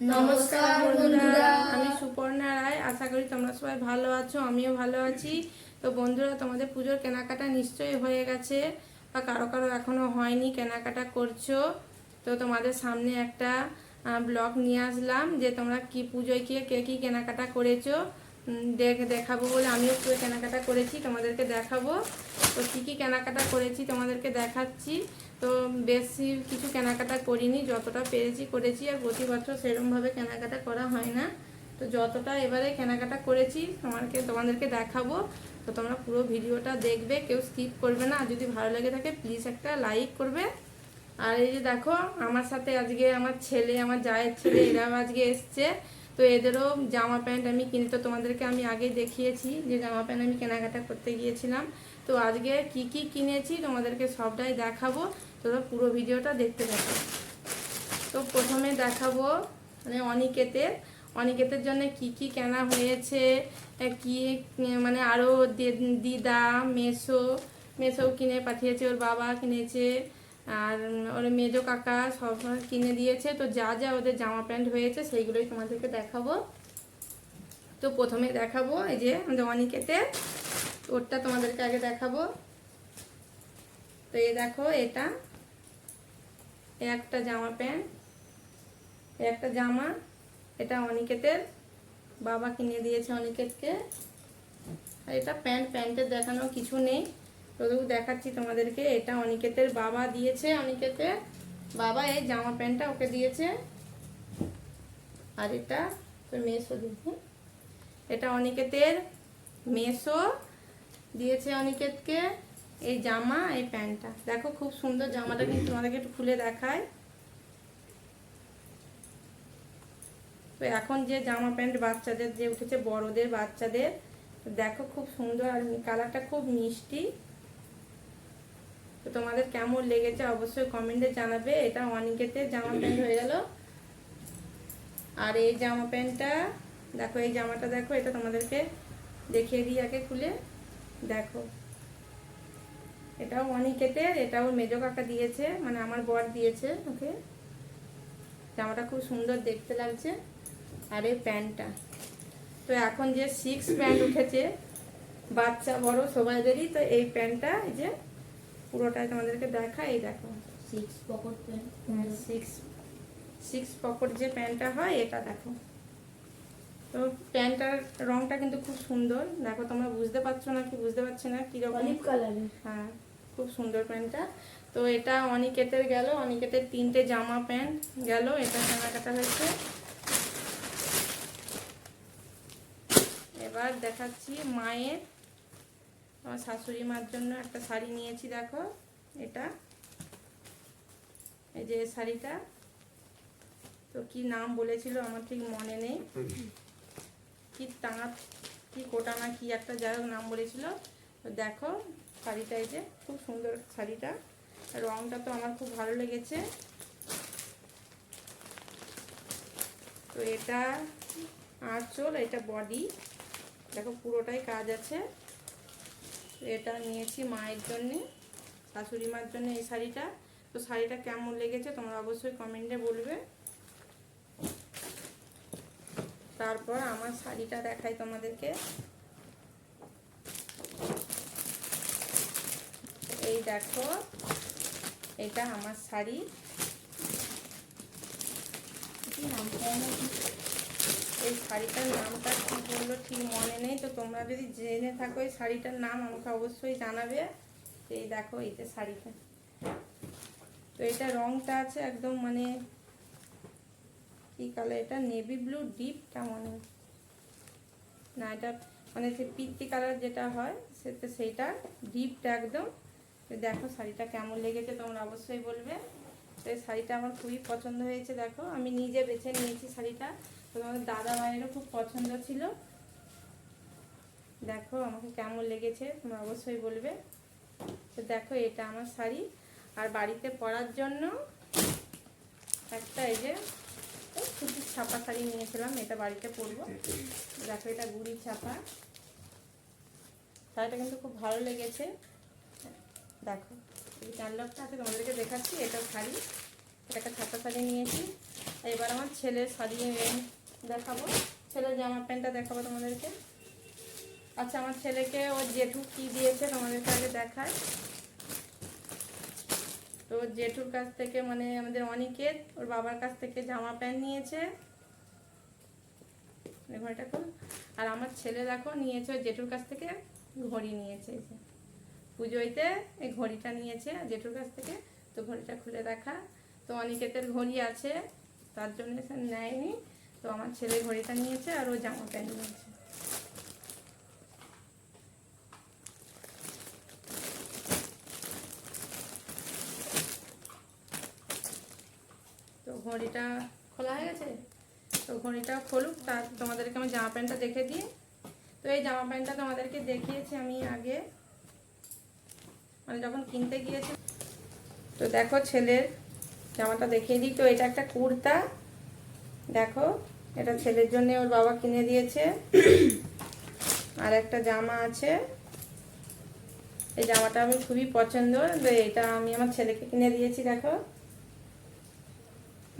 নমস্কার বন্ধুরা। আমি সুপর্ণা রায়। আশা করি তোমরা সবাই ভালো আছো, আমিও ভালো আছি। তো বন্ধুরা, তোমাদের পুজোর কেনাকাটা নিশ্চয়ই হয়ে গেছে বা কারও কারও এখনও হয়নি কেনাকাটা করছ। তো তোমাদের সামনে একটা ব্লগ নিয়ে আসলাম যে তোমরা কি পুজোয় কে কে, কি কেনাকাটা করেছ। দেখ দেখাবো বলে আমিও পুরো কেনাকাটা করেছি, তোমাদেরকে দেখাবো। তো কী কী কেনাকাটা করেছি তোমাদেরকে দেখাচ্ছি। তো বেশি কিছু কেনাকাটা করিনি, যতটা পেরেছি করেছি, আর প্রতি বছর সেরকমভাবে কেনাকাটা করা হয় না। তো যতটা এবারে কেনাকাটা করেছি তোমাকে তোমাদেরকে দেখাবো। তো তোমরা পুরো ভিডিওটা দেখবে, কেউ স্কিপ করবে না। আর যদি ভালো লেগে থাকে প্লিজ একটা লাইক করবে। আর এই যে দেখো, আমার সাথে আজকে আমার ছেলে, আমার জায়ের ছেলে, এরাও আজকে এসছে। তো এদেরও জামা প্যান্ট আমি কিনে, তো তোমাদেরকে আমি আগেই দেখিয়েছি যে জামা প্যান্ট আমি কেনাকাটা করতে গিয়েছিলাম। তো আজকে কি কি কিনেছি তোমাদেরকে সবটাই দেখাবো। তোমরা পুরো ভিডিওটা দেখতে থাকো। তো প্রথমে দেখাবো মানে অনিকেতের। অনিকেতের জন্য কি কি কেনা হয়েছে কি মানে আরও দিদা, মেসো মেসো কিনে পাঠিয়েছে, ওর বাবা কিনেছে। আর ওর মেজো কাকা সব কিনে দিয়েছে, তো যা যা ওদের জামা প্যান্ট হয়েছে সেইগুলোই তোমাদেরকে দেখাবো। তো প্রথমে দেখাবো এই যে আমাদের অনিকেতের ওরটা তোমাদেরকে আগে দেখাবো। তো এই দেখো এটা একটা জামা প্যান্ট একটা জামা, এটা অনিকেতের, বাবা কিনে দিয়েছে অনিকেতকে। আর এটা প্যান্ট, প্যান্টের দেখানো কিছু নেই। তবু দেখাচ্ছি তোমাদেরকে। এটা অনিকেতের বাবা দিয়েছে, অনিকেতের বাবা এই জামা প্যান্টটা ওকে দিয়েছে। আর এটা তোর মেসো দেখি এটা অনিকেতের মেসো দিয়েছে অনিকেতকে এই জামা, এই প্যান্টটা। দেখো খুব সুন্দর জামাটা কিন্তু তোমাদেরকে একটু খুলে দেখায় তো এখন যে জামা প্যান্ট বাচ্চাদের যে উঠেছে, বড়দের বাচ্চাদের, দেখো খুব সুন্দর আর কালারটা খুব মিষ্টি। তো তোমাদের কেমন লেগেছে অবশ্যই কমেন্টে জানাবে। এটা অনিকেতে জামা প্যান্ট হয়ে গেল। আর এই জামা প্যান্টটা, দেখো, এই জামাটা দেখো, এটা তোমাদেরকে দেখিয়ে দিই আগে খুলে। দেখো, এটাও অনিকেতের, এটাও মেজো কাকা দিয়েছে মানে আমার বর দিয়েছে ওকে। জামাটা খুব সুন্দর দেখতে লাগছে। আর এই প্যান্টটা, তো এখন যে সিক্স প্যান্ট উঠেছে, বাচ্চা বড় সবাইদেরই, তো এই প্যান্টটা এই যে পুরোটাই তোমাদেরকে দেখা। এই দেখো six pocket pant six six pocket যে প্যান্টটা হয় এটা দেখো। তো প্যান্টটার রংটা কিন্তু খুব সুন্দর। দেখো তোমরা বুঝতে পারছ না কি বুঝতে পারছ না কীরকম। অলিভ কালারের হ্যাঁ খুব সুন্দর প্যান্টটা তো এটা অনিকেতের গেল। অনিকেতের তিনটে জামা প্যান্ট গেল। এটা কেনাকাটা হয়েছে। এবার দেখাচ্ছি মায়ের আমার শাশুড়ি মার জন্য একটা শাড়ি নিয়েছি, দেখো। এটা। এই যে শাড়িটা। তো কি নাম বলেছিল আমার ঠিক মনে নেই। কি তাঁত, কি কোটা না কি একটা, যাই হোক নাম বলেছিল। তো দেখো শাড়িটা এই যে, খুব সুন্দর শাড়িটা। রংটা তো আমার খুব ভালো লেগেছে। তো এটা আঁচল এটা বডি। দেখো পুরোটাই কাজ আছে। এটা নিয়েছি মায়ের জন্যে শাশুড়ি মার জন্য এই শাড়িটা। তো শাড়িটা কেমন লেগেছে তোমরা অবশ্যই কমেন্টে বলবে। তারপর আমার শাড়িটা দেখাই তোমাদেরকে। এই দেখো, এটা আমার শাড়ি। নাকি এই শাড়িটার নামটা কি বলল ঠিক মনে নেই, তো তোমরা যদি জেনে থাকো এই শাড়িটার নাম আমাকে অবশ্যই জানাবে। এই দেখো, এই যে শাড়িটা। তো এটা রংটা আছে একদম মানে কি কালার এটা? নেভি ব্লু ডিপটা মনে। না, এটা মানে যে পিত্তি কালার যেটা হয় সেটা সেইটা ডিপটা একদম। দেখো শাড়িটা কেমন লেগেছে, তোমরা অবশ্যই বলবে। তো এই শাড়িটা আমার খুবই পছন্দ হয়েছে, দেখো। আমি নিজে বেছে নিয়েছি শাড়িটা। তোমাদের দাদা ভাইয়েরও খুব পছন্দ ছিল। দেখো আমাকে কেমন লেগেছে, তোমরা অবশ্যই বলবে। তো দেখো, এটা আমার শাড়ি। আর বাড়িতে পরার জন্য একটা এই যে সুতির ছাপা শাড়ি নিয়েছিলাম, এটা বাড়িতে পরবো। দেখো, এটা গুড়ি ছাপা। শাড়িটা কিন্তু খুব ভালো লেগেছে। দেখো, এই চার লকটা আছে, তোমাদেরকে দেখাচ্ছি এটা শাড়ি। এটাকে ছাপা শাড়ি নিয়েছি। এবার আমার ছেলের শাড়ি দেখাবো। ছেলের জামা প্যান্টটা দেখাবো তোমাদেরকে। আচ্ছা আমার ছেলেকে ওর জেঠু কি দিয়েছে তোমাদেরকে আগে দেখায় তো জেঠুর কাছ থেকে মানে আমাদের অনিকেত, ওর বাবার কাছ থেকে জামা প্যান্ট নিয়েছে। ঘড়িটা খোল। আর আমার ছেলে দেখো নিয়েছে জেঠুর কাছ থেকে ঘড়ি নিয়েছে। পুজোইতে এই ঘড়িটা নিয়েছে জেঠুর কাছ থেকে। তো ঘড়িটা খুলে দেখা। তো অনিকেতের ঘড়ি আছে, তার জন্য নেয়নি। তো আমার ছেলে ঘড়িটা নিয়েছে আর ও জামা প্যান্ট নিয়েছে। তো ঘড়িটা খোলা হয়ে গেছে? তো ঘড়িটা খোলুক তার তোমাদেরকে আমি জামা প্যান্টটা দেখে দিই। তো এই জামা প্যান্টটা তোমাদেরকে দেখিয়েছি আমি আগে। মানে যখন কিনতে গিয়েছি। তো দেখো ছেলের জামাটা দেখিয়ে দিই। তো এটা একটা কুর্তা। দেখো, এটা ছেলের জন্য ওর বাবা কিনে দিয়েছে। আর একটা জামা আছে। এই জামাটা আমি খুবই পছন্দ। এটা আমি আমার ছেলেকে কিনে দিয়েছি, দেখো।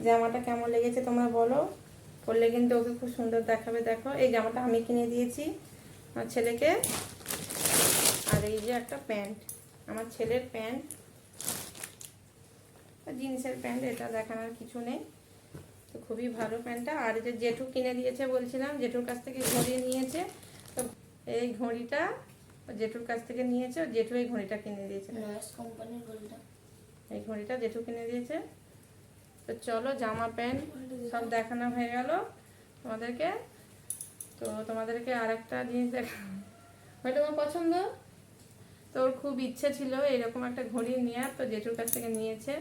জামাটা কেমন লেগেছে তোমরা বলো। পরলে কিন্তু ওকে খুব সুন্দর দেখাবে, দেখো। এই জামাটা আমি কিনে দিয়েছি আমার ছেলেকে। আর এই যে একটা প্যান্ট, আমার ছেলের প্যান্ট। জিন্সের প্যান্ট, এটা দেখানোর কিছু নেই। তো খুবই ভালো প্যান্টটা। আর যে জেঠু কিনে দিয়েছে বলছিলাম জেঠুর কাছ থেকে ঘড়ি নিয়েছে। তো এই ঘড়িটা জেঠুর কাছ থেকে নিয়েছে জেঠু এই ঘড়িটা কিনে দিয়েছে। নয়েস কোম্পানির ঘড়িটা। এই ঘড়িটা জেঠু কিনে দিয়েছে। তো চলো জামা প্যান্ট সব দেখানো হয়ে গেল তোমাদেরকে। তো তোমাদেরকে আর একটা জিনিস দেখা হয়তো আমার পছন্দ? তো ওর খুব ইচ্ছে ছিল এরকম একটা ঘড়ি নেওয়ার তো জেঠুর কাছ থেকে নিয়েছে।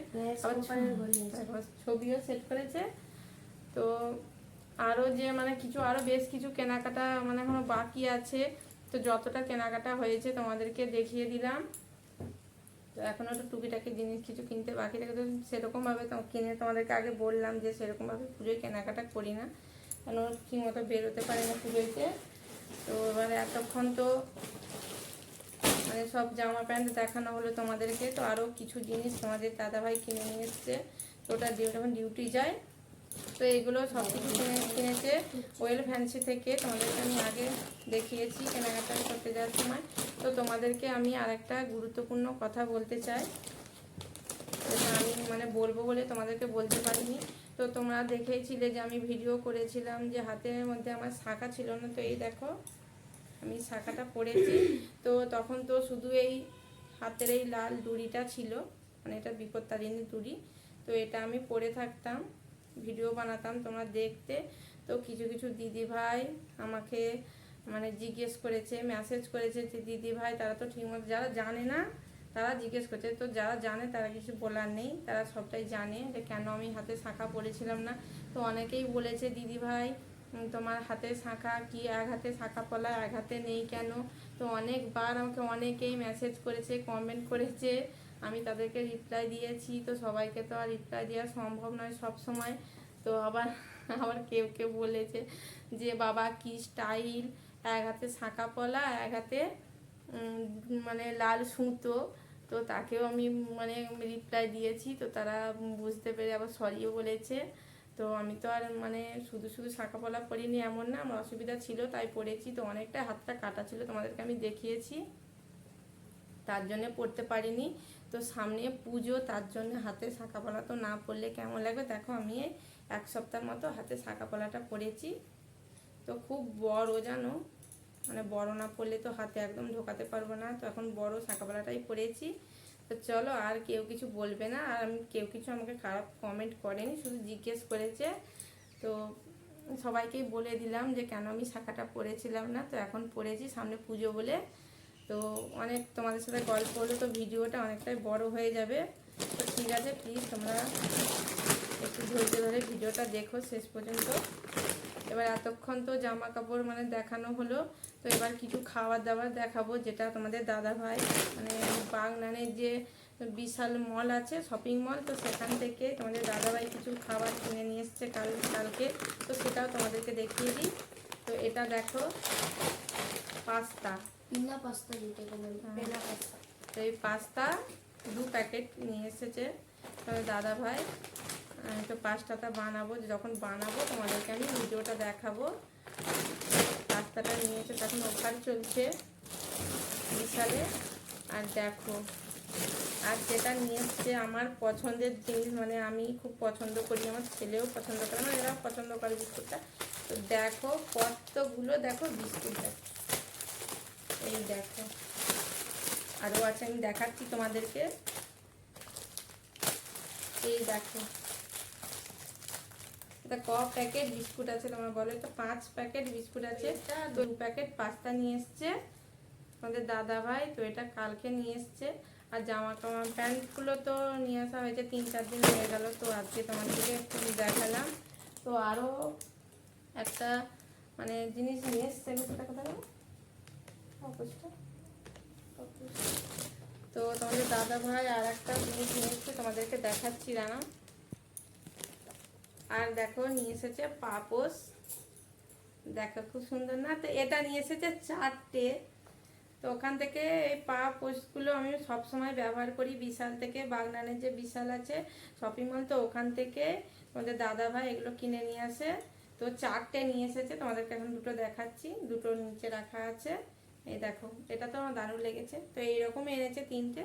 ছবিও সেট করেছে। তো আরও যে মানে কিছু আরও বেশ কিছু কেনাকাটা মানে এখনও বাকি আছে। তো যতটা কেনাকাটা হয়েছে তোমাদেরকে দেখিয়ে দিলাম। তো এখনও তো টুকিটাকি জিনিস কিছু কিনতে বাকি থাকে। তো সেরকমভাবে কিনে তোমাদেরকে আগে বললাম যে সেরকমভাবে পুজোয় কেনাকাটা করি না। কারণ ঠিক মতো বেরোতে পারি না পুজোতে। তো এবারে এতক্ষণ তো মানে সব জামা প্যান্ট দেখানো হলো তোমাদেরকে। তো আরও কিছু জিনিস তোমাদের দাদাভাই কিনে নিয়ে এসছে। তো ওটা যখন ডিউটি যায় তো এগুলো সব কিছু কিনে কিনেছে। ওয়েল ফ্যান্সি থেকে তোমাদেরকে আমি আগে দেখিয়েছি কেনাকাটা করতে যাওয়ার সময়। তো তোমাদেরকে আমি আরেকটা গুরুত্বপূর্ণ কথা বলতে চাই। আমি মানে বলব বলে তোমাদেরকে বলতে পারিনি। তো তোমরা দেখেইছিলে যে আমি ভিডিও করেছিলাম যে হাতের মধ্যে আমার শাখা ছিল না। তো এই দেখো, আমি শাখাটা পরেছি। তো তখন তো শুধু এই হাতের এই লাল ডুরিটা ছিল মানে এটা বিপত্তারিণী ডুরি তো এটা আমি পরে থাকতাম। ভিডিও বানাতাম তোমরা দেখতে। তো কিছু কিছু দিদি ভাই আমাকে মানে জিজ্ঞেস করেছে মেসেজ করেছে যে দিদি ভাই, তারা তো ঠিকমতো যারা জানে না, তারা জিজ্ঞেস করছে। তো যারা জানে তারা কিছু বলার নেই, তারা সবটাই জানে যে কেন আমি হাতে শাঁখা পরেছিলাম না। তো অনেকেই বলেছে, দিদি ভাই তোমার হাতে শাঁখা কি? এক হাতে শাঁখা পলা এক হাতে নেই কেন? তো অনেকবার আমাকে অনেকেই মেসেজ করেছে কমেন্ট করেছে। আমি তাদেরকে রিপ্লাই দিয়েছি, তো সবাইকে তো আর রিপ্লাই দেওয়া সম্ভব নয় সব সময় তো আবার আবার কেউ কেউ বলেছে যে, বাবা, কি স্টাইল এক হাতে শাঁখা পলা, এক হাতে মানে লাল সুতো। তো তাকেও আমি মানে রিপ্লাই দিয়েছি, তো তারা বুঝতে পেরে আবার সরিও বলেছে। তো আমি তো আর মানে শুধু শুধু শাঁখা পলা পরিনি, এমন না, আমার অসুবিধা ছিল, তাই পড়েছি। তো অনেকটা হাতটা কাটা ছিল, তোমাদেরকে আমি দেখিয়েছি। তার জন্য পড়তে পারিনি। তো সামনে পুজো, তার জন্য হাতে শাঁখা পলা তো না পরলে কেমন লাগবে? দেখো, আমি এক সপ্তাহের মতো হাতে শাঁখা পলাটা পরেছি তো খুব বড় জানো? মানে বড় না পরলে তো হাতে একদম ঢোকাতে পারব না। তো এখন বড় শাঁখা পলাটাই পরেছি তো চলো, আর কেউ কিছু বলবে না। আর আমি কেউ কিছু আমাকে খারাপ কমেন্ট করেনি, শুধু জিজ্ঞেস করেছে। তো সবাইকেই বলে দিলাম যে কেন আমি শাখাটা পরেছিলাম না? তো এখন পরেছি সামনে পুজো বলে। তো অনেক তোমাদের সাথে গল্প হলো তো ভিডিওটা অনেকটাই বড় হয়ে যাবে। তো ঠিক আছে প্লিজ তোমরা একটু ধৈর্য ধরে ভিডিওটা দেখো শেষ পর্যন্ত। এবার এতক্ষণ তো জামা কাপড় মানে দেখানো হলো, তো এবার কিছু খাবার দাবার দেখাবো যেটা তোমাদের দাদা ভাই মানে বাগনানের যে বিশাল মল আছে শপিং মল তো সেখান থেকে তোমাদের দাদাভাই কিছু খাবার কিনে নিয়ে এসছে কাল, কালকে। তো সেটাও তোমাদেরকে দেখিয়ে দিই। তো এটা দেখো, পাস্তা। পিনা পাস্তা যেটাকে বলে হ্যাঁ। Penne pasta. তো এই পাস্তা দু প্যাকেট নিয়ে এসেছে দাদা ভাই তো পাস্তাটা বানাবো যখন বানাবো তোমাদেরকে আমি ভিডিওটা দেখাবো। পাস্তাটা নিয়েছে তখন অফার চলছে বিশালে আর দেখো আর যেটা নিয়ে এসছে আমার পছন্দের জিনিস মানে আমি খুব পছন্দ করি আমার ছেলেও পছন্দ করে আমার এরাও পছন্দ করে বিস্কুটটা। তো দেখো কতগুলো দেখো বিস্কুট দেখো এই দেখো। আরও আছে আমি দেখাচ্ছি তোমাদেরকে। এই দেখো। এটা ক প্যাকেট বিস্কুট আছে তোমার বলো এটা পাঁচ প্যাকেট বিস্কুট আছে। এটা দু প্যাকেট পাস্তা নিয়ে এসছে। আমাদের দাদা ভাই তো এটা কালকে নিয়ে এসছে। আর জামা কামা প্যান্টগুলো তো নিয়ে আসা হয়েছে তিন চার দিন হয়ে গেল তো আজকে তোমাদেরকে একটু দেখালাম। তো আরও একটা মানে জিনিস নিয়ে এসছে সেটা কোথায় গেল অপুষ্টা তো তোমাদের দাদা ভাই আর একটা জিনিস নিয়ে এসছে তোমাদেরকে দেখাচ্ছি দাঁড়া আর দেখো, নিয়ে এসেছে পাপোস দেখো, খুব সুন্দর না? তো এটা নিয়ে এসেছে চারটে। তো ওখান থেকে এই পা পোস্টগুলো আমি সব সময় ব্যবহার করি। বিশাল থেকে বাগনানের যে বিশাল আছে শপিং মল তো ওখান থেকে তোমাদের দাদা ভাই এগুলো কিনে নিয়ে আসে। তো চারটে নিয়ে এসেছে, তোমাদেরকে এখন দুটো দেখাচ্ছি। দুটো নিচে রাখা আছে। এই দেখো, এটা তো আমার দারুণ লেগেছে। তো এইরকম এনেছে তিনটে।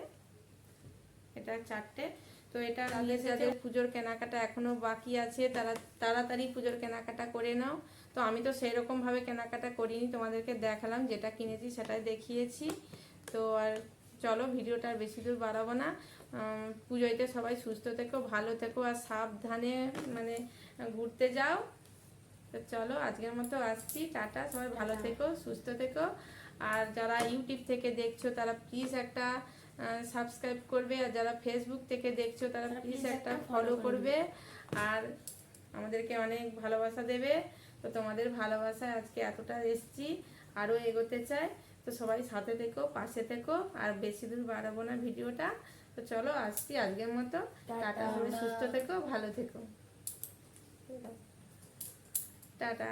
এটা চারটে। তো এটা নিয়ে যাদের পুজোর কেনাকাটা এখনও বাকি আছে। তারা তাড়াতাড়ি পুজোর কেনাকাটা করে নাও। তো আমি তো সেই রকম ভাবে কেনাকাটা করিনি তোমাদেরকে দেখালাম যেটা কিনেছি সেটাই দেখিয়েছি। তো আর চলো ভিডিওটা আর বেশি দূর বাড়াবো না। পুজোতে সবাই সুস্থ থেকো ভালো থেকো আর সাবধানে মানে ঘুরতে যাও। তো চলো আজকের মতো আসছি টাটা সবাই ভালো থেকো সুস্থ থেকো। আর যারা ইউটিউব থেকে দেখছ তারা প্লিজ একটা সাবস্ক্রাইব করবে আর যারা ফেসবুক থেকে দেখছ তারা প্লিজ একটা ফলো করবে। আর আমাদেরকে অনেক ভালোবাসা দেবে। তো তোমাদের ভালোবাসায় আজকে এতটা এসছি আরও এগোতে চাই। তো সবাই সাথে থেকো পাশে থেকো আর বেশি দূর বাড়াবো না ভিডিওটা। তো চলো আসছি আজকের মতো। টাটা। টাটা সবাই সুস্থ থেকো ভালো থেকো। টাটা।